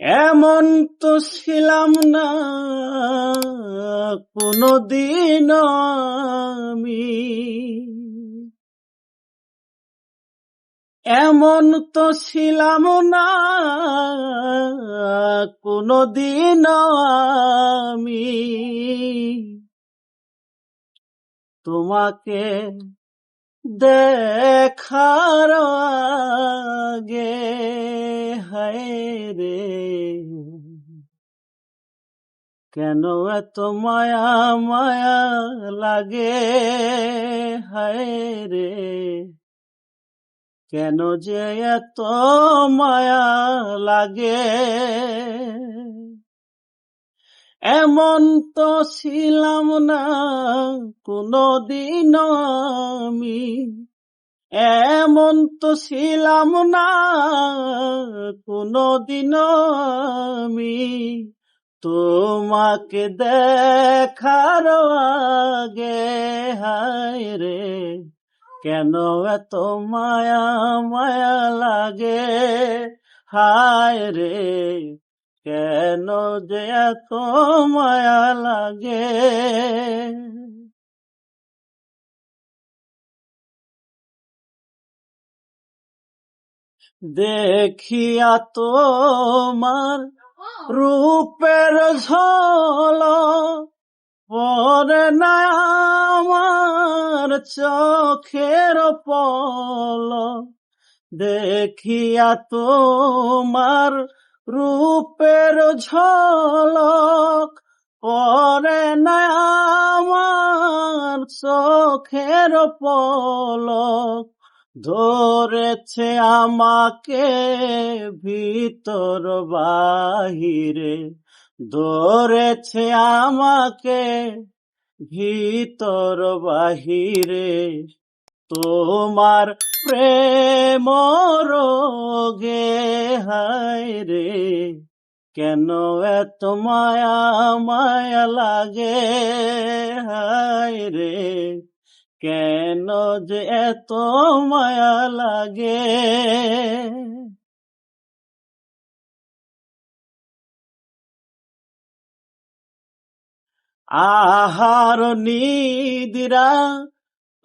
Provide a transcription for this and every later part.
এমন তো ছিলাম না কোনদিন আমি। এমন তো ছিলাম না কোনদিন আমি। তোমাকে দেখার আগে, হায় রে। কেন এত মায়া মায়া লাগে, হায় রে? কেন যে এত মায়া লাগে? এমন তো ছিলাম না কোনদিন আমি। এমন তো ছিলাম না কোনদিন আমি। তোমাকে দেখার আগে, হায় রে, কেন এত মায়া মায়া লাগে? হায় রে কেন যে এত মায়া লাগে? দেখিয়া তোমার রূপের ঝল পরে আমার চোখের পল দেখিয়া তোমার রূপের ঝলক পরে আমার চোখের পলক। ধরেছে আমাকে ভিতর বাহিরে। ধরেছে আমাকে ভিতর বাহিরে। তোমার প্রেম রোগে, হায় রে, কেন এত মায়া মায়া লাগে, হায় রে, কেন যে এত মায়া লাগে? আহার নিদিরা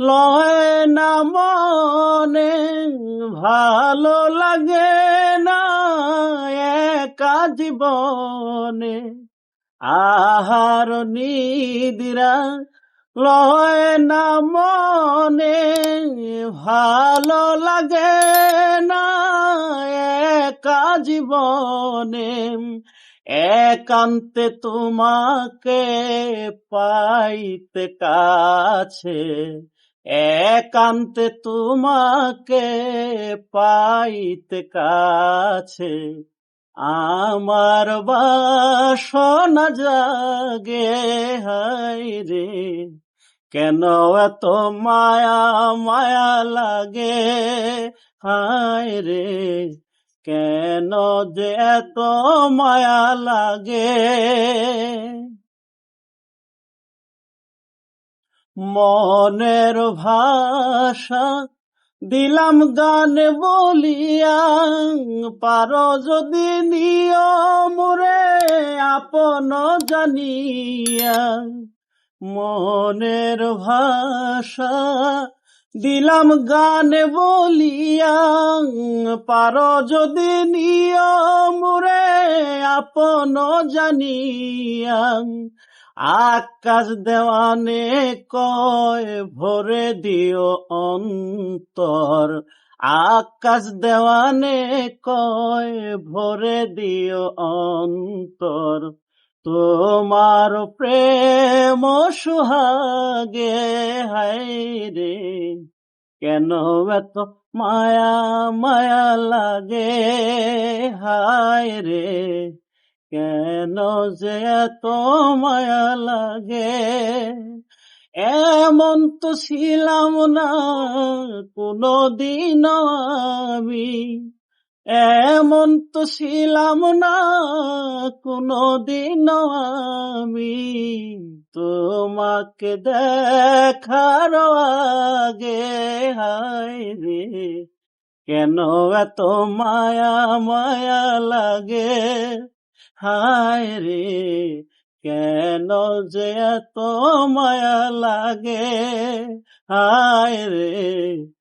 লয় মনে ভালো লাগে না একা জীবনে। আহার নিদিরা লয় না মনে ভালো লাগে না একা জীবনে। একান্তে তোমাকে পাইতে কাছে একান্তে তোমাকে পাইতে কাছে আমার বাসনা জাগে হাই রে। কেন এত মায়া মায়া লাগে, হায় রে? কেন যে এত মায়া লাগে? মনের ভাষা দিলাম গান বলিয়া পারো যদি নিয়মরে আপন জানিয়া। মনের ভাষা দিলাম গান বলিয়া, পারো যদি নিয়ম রে আপন জানিয়া। আকাশ দেওয়ানে কয়, ভরে দিও অন্তর। আকাশ দেওয়ানে কয়, ভরে দিও অন্তর। তোমার প্রেম সুহাগে রে। কেন এত মায়া মায়া লাগে, হায় রে। কেন যে এত মায়া লাগে? এমন তো ছিলাম না কোনদিন আমি। এমন তো ছিলাম না কোনদিন আমি। তোমাকে দেখার আগে, হায় রে, কেন এত মায়া মায়া লাগে? হায় রে, কেন যে এত মায়া লাগে? হায় রে